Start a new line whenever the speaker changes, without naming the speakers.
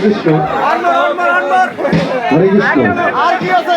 Hare Krishna. Hare Krishna